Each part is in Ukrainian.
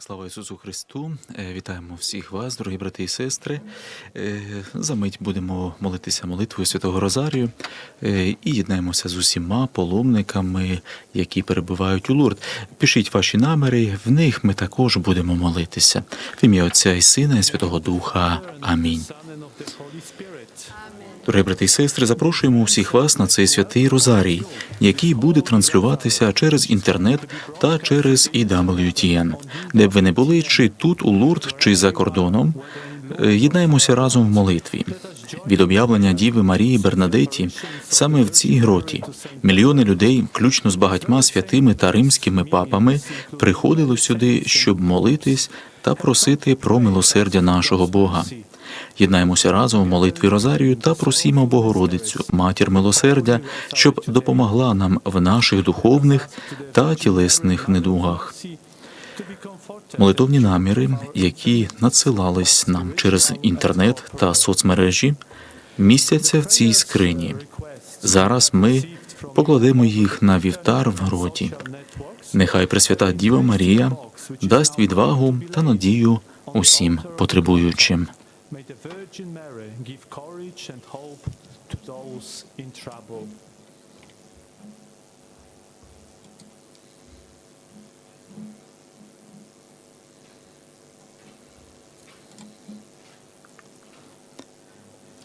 Слава Ісусу Христу! Е, Вітаємо всіх вас, дорогі брати і сестри. Е, За мить будемо молитися молитвою Святого Розарію е, і єднаємося з усіма паломниками, які перебувають у Лурд. Пишіть ваші наміри, в них ми також будемо молитися. В ім'я Отця і Сина, і Святого Духа. Амінь. Дорогі брати і сестри, запрошуємо усіх вас на цей святий Розарій, який буде транслюватися через інтернет та через EWTN. Де б ви не були, чи тут у Лурд, чи за кордоном. е, Єднаємося разом в молитві. Від об'явлення Діви Марії Бернадеті саме в цій гроті мільйони людей, включно з багатьма святими та римськими папами, приходили сюди, щоб молитись та просити про милосердя нашого Бога. Єднаємося разом в молитві Розарію та просімо Богородицю, матір милосердя, щоб допомогла нам в наших духовних та тілесних недугах. Молитовні наміри, які надсилались нам через інтернет та соцмережі, містяться в цій скрині. Зараз ми покладемо їх на вівтар в гроті. Нехай Пресвята Діва Марія дасть відвагу та надію усім потребуючим. May the Virgin Mary give courage and hope to those in trouble.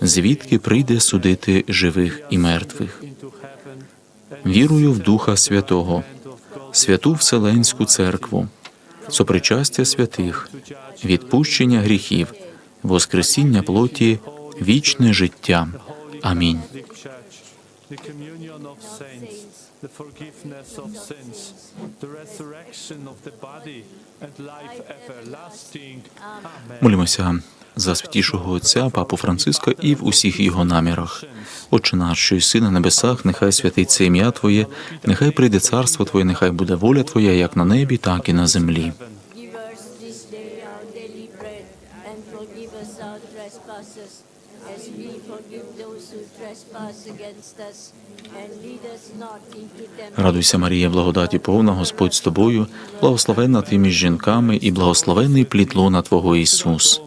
звідки прийде судити живих і мертвих. Вірую в Духа Святого, святу Вселенську церкву, сопричастя святих, відпущення гріхів, воскресіння плоті, вічне життя. Амінь. Amen. За святішого Отця, Папу Франциска і в усіх його намірах. Отче наш, що єси на небесах, нехай святиться ім'я Твоє, нехай прийде царство Твоє, нехай буде воля Твоя, як на небі, так і на землі. Радуйся, Марія, благодаті повна, Господь з тобою, благословенна ти між жінками, і благословений плід лона Твого Ісус.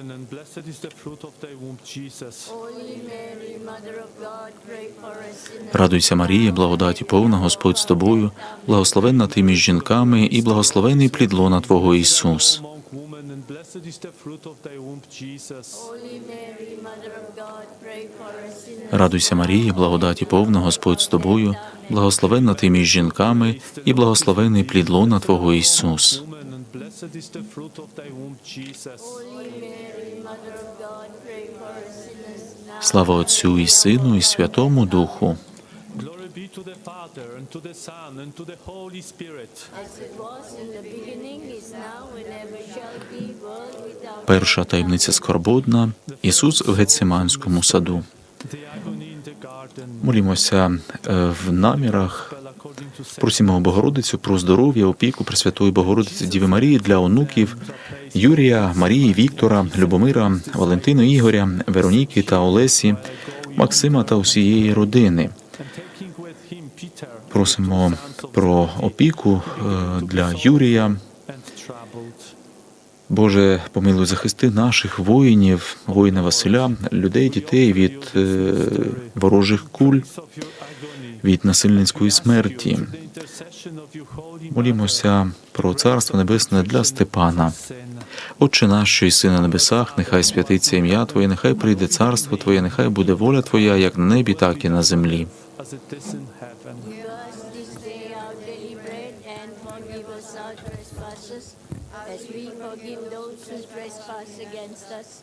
Women, and blessed is the fruit of thy womb, Jesus. Holy Mary, Mother of God, pray for us. Радуйся, Марія, благодаті повна, Господь з тобою, благословенна ти між жінками, і благословений плід лона Твого Ісус. Радуйся, Марія, благодаті повна, Господь з тобою, благословенна ти між жінками, і благословений плід лона Твого Ісус. Blessed is the fruit of thy womb, Jesus. Слава Отцю і Сину, і Святому Духу. Glory be to the Father, and to the Son, and to the Holy Spirit. As it was in the beginning, is now, and ever shall be, world without Перша таємниця скорботна Ісус в Гетсиманському саду. Молімося е, в намірах. Просимо Богородицю про здоров'я, опіку Пресвятої Богородиці Діви Марії для онуків Юрія, Марії, Віктора, Любомира, Валентину Ігоря, Вероніки та Олесі, Максима та усієї родини. Просимо про опіку е, для Юрія. Боже, помилуй захисти наших воїнів, воїна Василя, людей, дітей від е, ворожих куль. Від насильницької смерті. Молімося про Царство Небесне для Степана. Отче наш, що єси на небесах, нехай святиться ім'я Твоє, нехай прийде царство Твоє, нехай буде воля Твоя, як на небі, так і на землі. as we forgive those who trespass against us.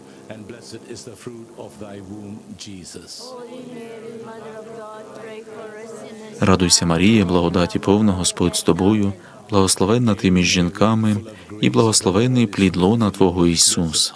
Blessed is the fruit of thy womb, Jesus. Радуйся, Марія, благодаті повна Господь з тобою, благословенна ти між жінками, і благословенний плід лона Твого Ісус.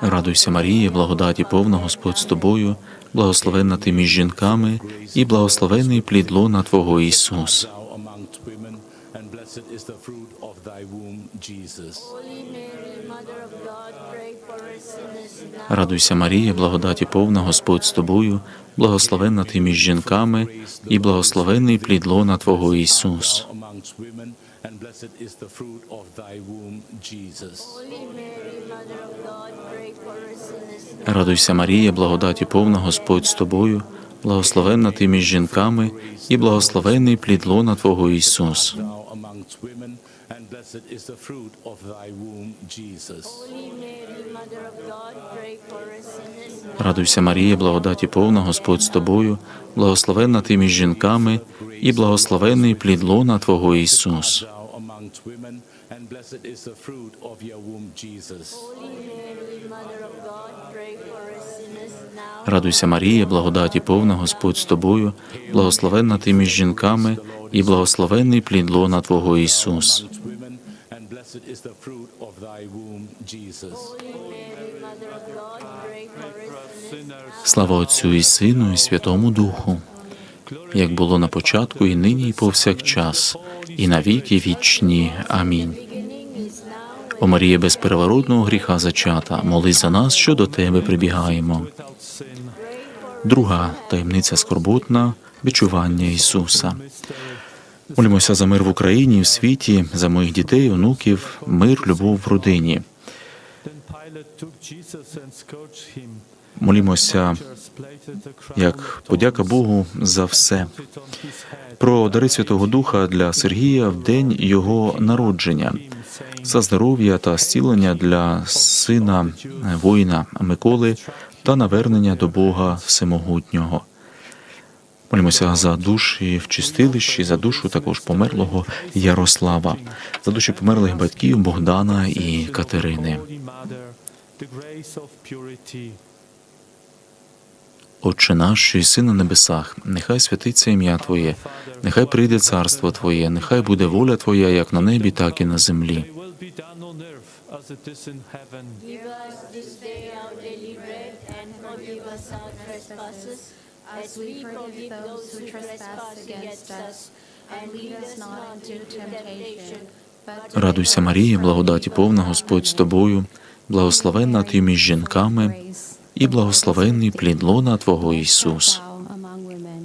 Радуйся, Марія, благодаті повна Господь з тобою, благословенна ти між жінками, і благословенний плід лона Твого Ісус. Thou amongst women, and blessed is the fruit of thy womb, Jesus. Holy Mary, Mother of God, pray for us sinners now Радуйся, Марія, благодаті повна Господь з тобою, благословенна ти між жінками, і благословенний плід лона Твого Ісус. Thou amongst women, and blessed is the fruit of thy womb, Jesus. Holy Mary, Mother of God, pray for us sinners now Радуйся, Марія, благодаті повна Господь з тобою, благословенна ти між жінками, і благословенний плід лона Твого Ісус. Amongst women, and blessed is the fruit of thy womb, Jesus. Holy Mary, Mother of God, pray for us sinners now Радуйся, Марія, благодаті повна Господь з тобою, благословенна ти між жінками, і благословенний плід лона Твого Ісус. Радуйся, Марія, благодаті повна Господь з тобою, благословенна ти між жінками, і благословенний плід лона Твого Ісус. Слава Отцю і Сину, і Святому Духу, як було на початку, і нині, і повсякчас, і на віки вічні. Амінь. О Марія без переворотного гріха зачата, молись за нас, що до Тебе прибігаємо. Друга таємниця скорботна відчування Ісуса. Молімося за мир в Україні в світі, за моїх дітей, онуків, мир, любов в родині. Молімося як подяка Богу за все. Про дари Святого Духа для Сергія в день його народження, за здоров'я та зцілення для сина воїна Миколи та навернення до Бога Всемогутнього. Молімося за душі в чистилищі, за душу також померлого Ярослава, за душі померлих батьків Богдана і Катерини. Отче наш, що єси небесах, нехай святиться ім'я Твоє, нехай прийде царство Твоє, нехай буде воля Твоя, як на небі, так і на землі. Give us this day our daily bread and forgive us our trespasses as we forgive those who trespass against us. And lead us not into temptation, but Радуйся, Марія, благодаті повна Господь з тобою, благословенна ти між жінками, і благословенний плід лона Твого Ісус. Thou among women,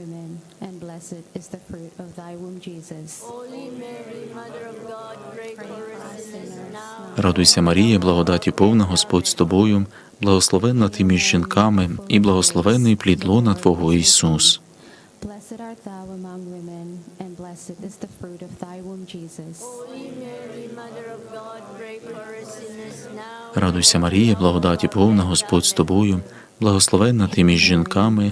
Blessed is the fruit of thy womb, Jesus. Holy Mary, Mother of God, pray for us sinners now Радуйся, Марія, благодаті повна Господь з тобою, благословенна ти між жінками, і благословенний плід лона Твого Ісус. Blessed art thou among women, and blessed blessed is the fruit of thy womb, Jesus. Holy Mary, Mother of God, pray for us sinners now. Радуйся, Марія, благодаті повна Господь з тобою, благословенна ти між жінками,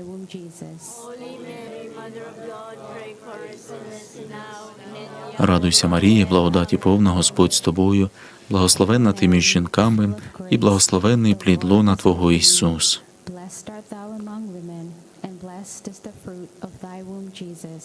Blessed art thou among women, and blessed is the fruit of thy womb, Jesus. Holy Mary, Mother of God, pray for us sinners now and at the Радуйся, Марія, благодаті повна Господь з тобою, благословенна ти між жінками, і благословенний плід лона Твого Ісус. Blessed art thou among women, and blessed is the fruit of thy womb, Jesus.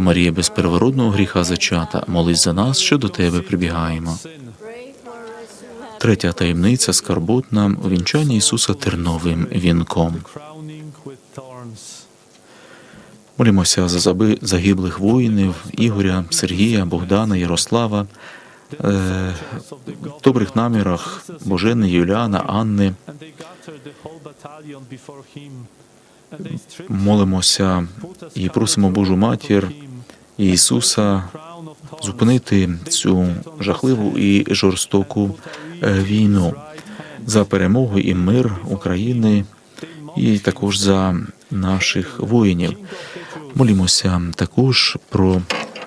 Марія без первородного гріха зачата, молись за нас, що до тебе прибігаємо. Третя таємниця скарботна увінчання Ісуса терновим вінком. Молімося за загиблих воїнів Ігоря, Сергія, Богдана, Ярослава, е, добрих намірах Божени, Юліана, Анни. Молимося і просимо Божу матір і Ісуса зупинити цю жахливу і жорстоку е, війну за перемогу і мир України і також за наших воїнів. Молімося також про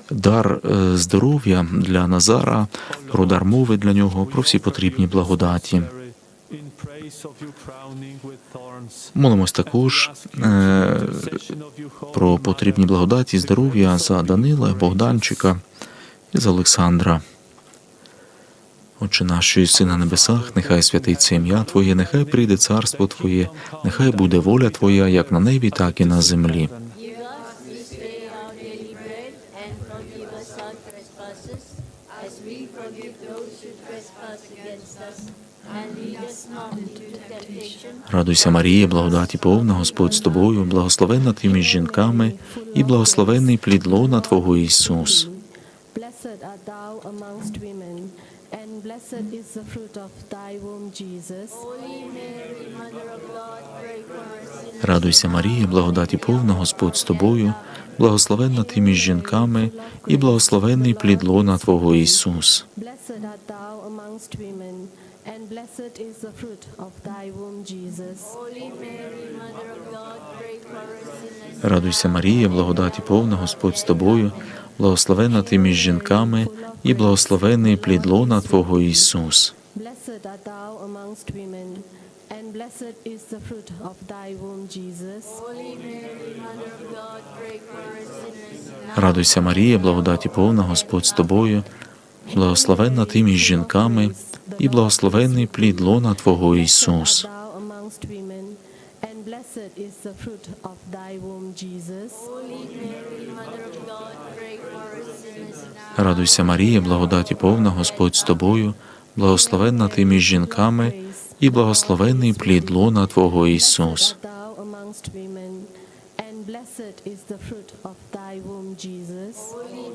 дар е, здоров'я для Назара, про дар мови для нього, про всі потрібні благодаті. Молимось також е, про потрібні благодаті здоров'я за Данила, Богданчика і за Олександра. Отче наш, що єси на небесах, нехай святиться ім'я Твоє, нехай прийде царство Твоє, нехай буде воля Твоя, як на небі, так і на землі. Give us this day our daily bread, and forgive us our trespasses, as we forgive those who trespass against us. And lead us not into temptation, Радуйся, Марія, благодаті повна, Господь з тобою, благословенна ти між жінками, і благословенний плід лона Твого Ісус. Blessed art thou amongst women, and blessed is the fruit of thy womb, Jesus. Holy Mary, Mother of God, pray for us sinners. Радуйся, Марія, благодаті повна, Господь з тобою, благословенна ти між жінками, і благословенний плід лона Твого Ісус. Blessed art thou amongst women, and blessed is the fruit of thy womb, Jesus. Holy Mary, Mother of God, pray for us sinners. Радуйся, Марія, благодаті повна, Господь з тобою, благословенна ти між жінками, і благословенний плід лона Твого Ісус. Blessed art thou amongst women, and blessed is the fruit of thy womb, Jesus. Holy Mary, Mother of God, pray for us sinners. Радуйся, Марія, благодаті повна, Господь з тобою, благословенна ти між жінками, і благословенний плід лона Твого Ісус. Радуйся, Марія, благодаті повна, Господь з тобою, благословенна ти між жінками, і благословенний плід лона Твого Ісус. Is the fruit of thy womb, Jesus. Holy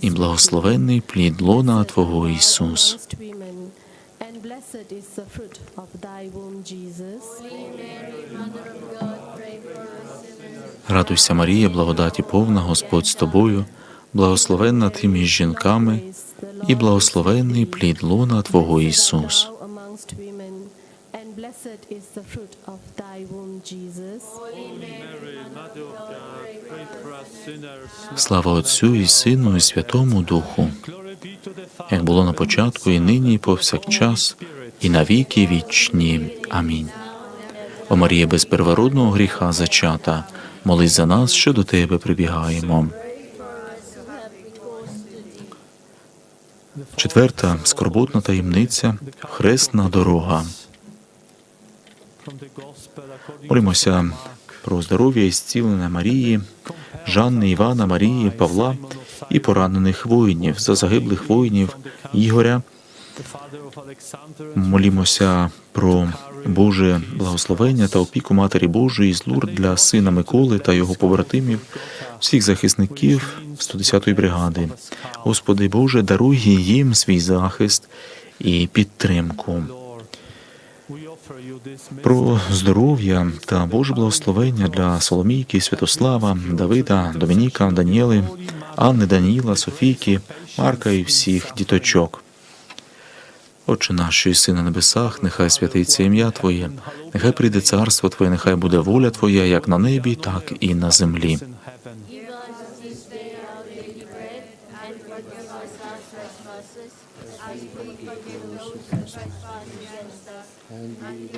і благословенний плід лона Твого Ісус. Радуйся, Марія, благодаті повна Господь з тобою, благословенна ти між жінками, і благословенний плід лона Твого Ісус. Blessed is the fruit of thy womb, Jesus. Mary, Mother of God, Слава Отцю і Сину, і Святому Духу, як було на початку, і нині, і повсякчас, і на віки вічні. Амінь. О Марія без первородного гріха зачата, молись за нас, що до Тебе прибігаємо. Четверта скорботна таємниця хресна дорога. Молимося про здоров'я і зцілення Марії, Жанни, Івана, Марії, Павла і поранених воїнів, за загиблих воїнів Ігоря. Молімося про Боже благословення та опіку Матері Божої з Лурд для сина Миколи та його побратимів, всіх захисників 110-ї бригади. Господи Боже, даруй їм свій захист і підтримку. Lord. We offer you this Про здоров'я та Боже благословення для Соломійки, Святослава, Давида, Домініка, Даніели, Анни, Даніла, Софійки, Марка і всіх діточок. Отче наш, що на небесах, нехай святиться ім'я Твоє, нехай прийде царство Твоє, нехай буде воля Твоя, як на небі, так і на землі. heaven.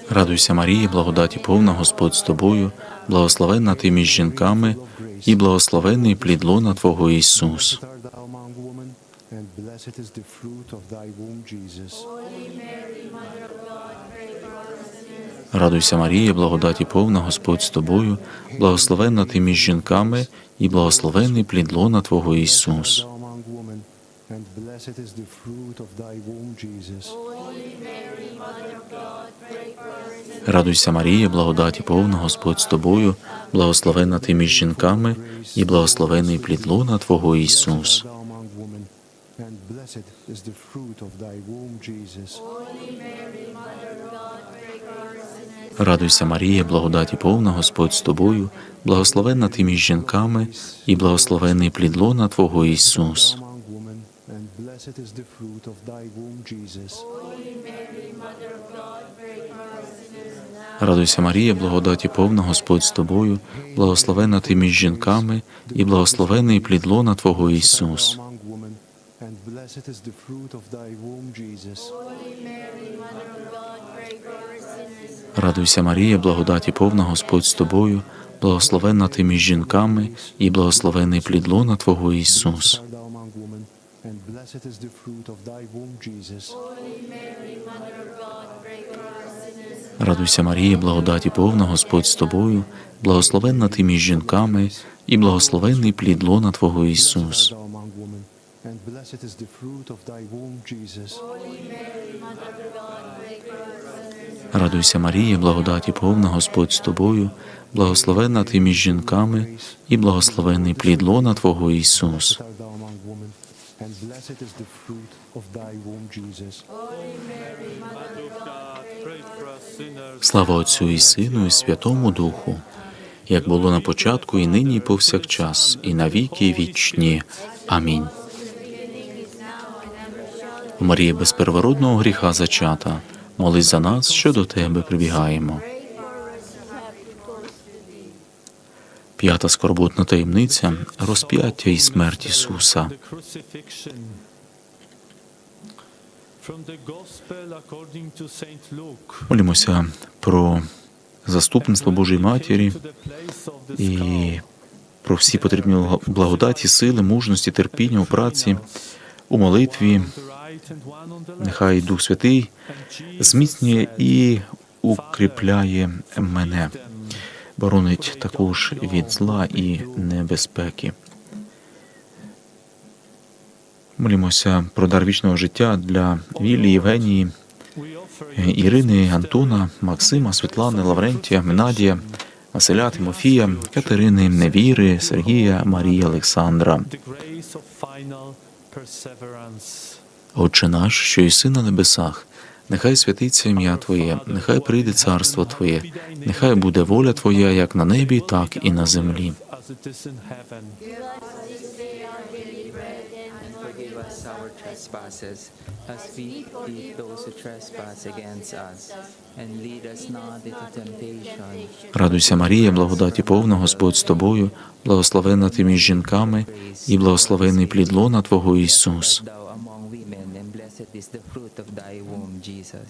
Радуйся, Марія, благодаті повна Господь з тобою, благословенна ти між жінками, і благословений плід лона Твого Ісус. Радуйся, Марія, благодаті повна Господь з тобою, благословенна ти між жінками, і благословений плід лона Твого Ісус. Is the fruit of womb, Jesus. Радуйся, Марія, благодаті повна Господь з тобою, благословенна ти між жінками, і благословений плід лона Твого Ісус. Радуйся, Марія, благодаті повна Господь з тобою, благословенна ти між жінками, і благословений плід лона Твого Ісус. Thou among women, and blessed is the fruit of thy womb, Jesus. Радуйся, Марія, благодаті повна Господь з тобою, благословенна ти між жінками, і благословений плід лона Твого Ісус. Of. Радуйся, Марія, благодаті повна Господь з тобою, благословенна ти між жінками, і благословений плід лона Твого Ісус. Blessed is the fruit of thy womb, Jesus. Радуйся, Марія, благодаті повна Господь з тобою, благословенна ти між жінками, і благословений плід лона Твого Ісус. Радуйся, Марія, благодаті повна Господь з тобою, благословенна ти між жінками, і благословений плід лона Твого Ісус. And blessed is the fruit of thy womb, Jesus. Mother of God, Слава Отцю і Сину, і Святому Духу, як було на початку, і нині, і повсякчас, і на віки вічні. Амінь. Марія без первородного гріха зачата, молись за нас, що до тебе прибігаємо. П'ята скорботна таємниця розп'яття і смерть Ісуса. Молімося про заступництво Божої Матері і про всі потрібні благодаті, сили, мужності, терпіння у праці, у молитві. Нехай Дух Святий зміцнює і укріпляє мене, боронить також від зла і небезпеки. Молімося про дар вічного життя для Вілі, Євгенії, Ірини, Антона, Максима, Світлани, Лаврентія, Надія, Василя, Тимофія, Катерини, Невіри, Сергія, Марії, Олександра. Отче наш, що єси на небесах, нехай святиться ім'я Твоє, нехай прийде царство Твоє, нехай буде воля Твоя як на небі, так і на землі. Us our trespasses, as we forgive those who trespass against us. And lead us not into temptation, Радуйся, Марія, благодаті повна, Господь з тобою, благословенна ти між жінками, і благословений плід лона Твого Ісус. blessed is the fruit of thy womb, Jesus.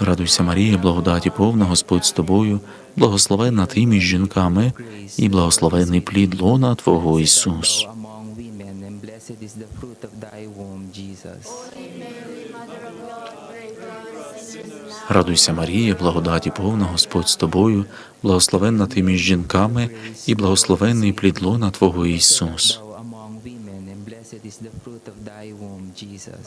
Радуйся, Марія, благодаті повна, Господь з тобою, благословенна ти між жінками, і благословений плід лона Твого Ісус. Of. Радуйся, Марія, благодаті повна, Господь з тобою, благословенна ти між жінками, і благословений плід лона Твого Ісус. Blessed is the fruit of thy womb, Jesus.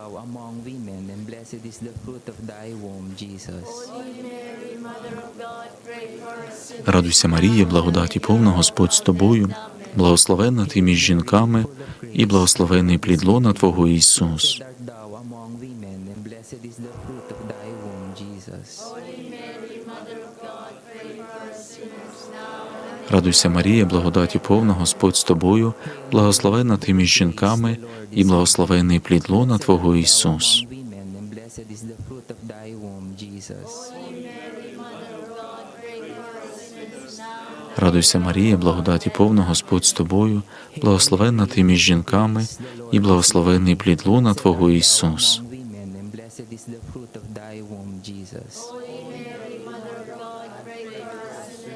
Blessed is the fruit of thy womb, Jesus. Радуйся, Марія, благодаті повна, Господь з тобою, благословенна ти між жінками, і благословений плід лона Твого Ісус. Радуйся, Марія, благодаті повна, Господь з тобою, благословенна ти між жінками, і благословений плід лона Твого Ісус. Blessed is the fruit of thy womb, Jesus. Радуйся, Марія, благодаті повна, Господь з тобою, благословенна ти між жінками, і благословений плід лона Твого Ісус.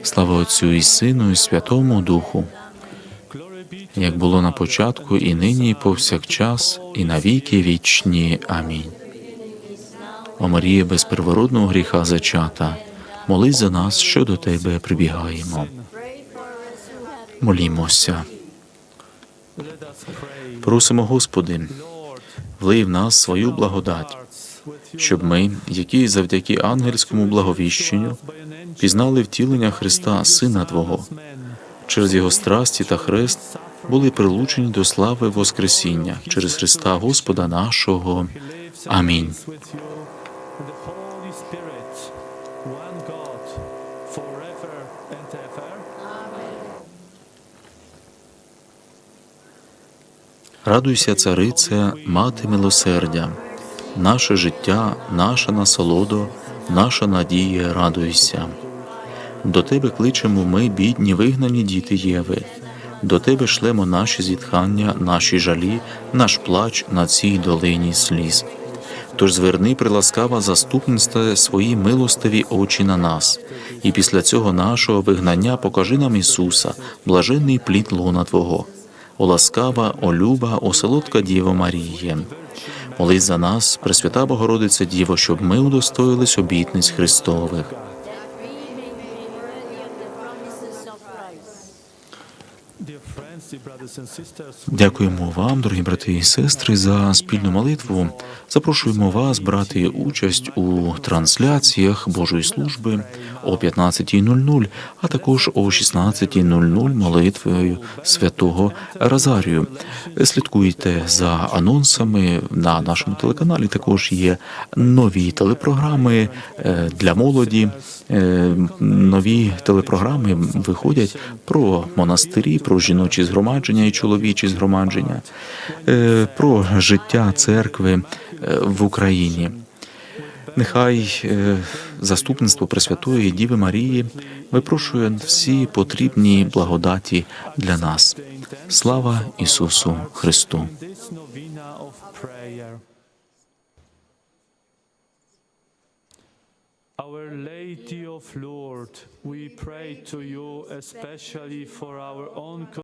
Слава Отцю і Сину, і Святому Духу, як було на початку, і нині, і повсякчас, і на віки вічні. Амінь. О Марія, без первородного гріха зачата, молись за нас, що до тебе прибігаємо. Молімося. Просимо, Господи, влий в нас свою благодать, щоб ми, які завдяки ангельському благовіщенню, пізнали втілення Христа, Сина Твого, через Його страсті та хрест були прилучені до слави Воскресіння через Христа Господа нашого. Амінь. The Holy Spirit, one God, forever and ever. Радуйся, царице, мати милосердя, наше життя, наша насолодо, наша надія, радуйся. До тебе кличемо ми, бідні, вигнані діти Єви. До тебе шлемо наші зітхання, наші жалі, наш плач на цій долині сліз. Тож зверни, приласкава заступництва свої милостиві очі на нас, і після цього нашого вигнання покажи нам Ісуса, блаженний плід лона Твого. О ласкава, о люба, о солодка Діво Маріє. Молись за нас, Пресвята Богородиця Діво, щоб ми удостоїлись обітниць Христових. that we may be worthy of the promises of Christ. Dear friends, dear brothers and sisters, Дякуємо вам, дорогі брати і сестри, за спільну молитву. Запрошуємо вас брати участь у трансляціях Божої служби о 15.00, а також о 16.00 молитвою святого Розарію. Слідкуйте за анонсами на нашому телеканалі. Також є нові телепрограми е, для молоді. Е, Нові телепрограми виходять про монастирі, про жіночі згромадження і чоловічі згромадження, е, про життя церкви в Україні. Нехай е, заступництво Пресвятої Діви Марії випрошує всі потрібні благодаті для нас. Слава Ісусу Христу! Our Lady of Lourdes, we pray to you especially for our own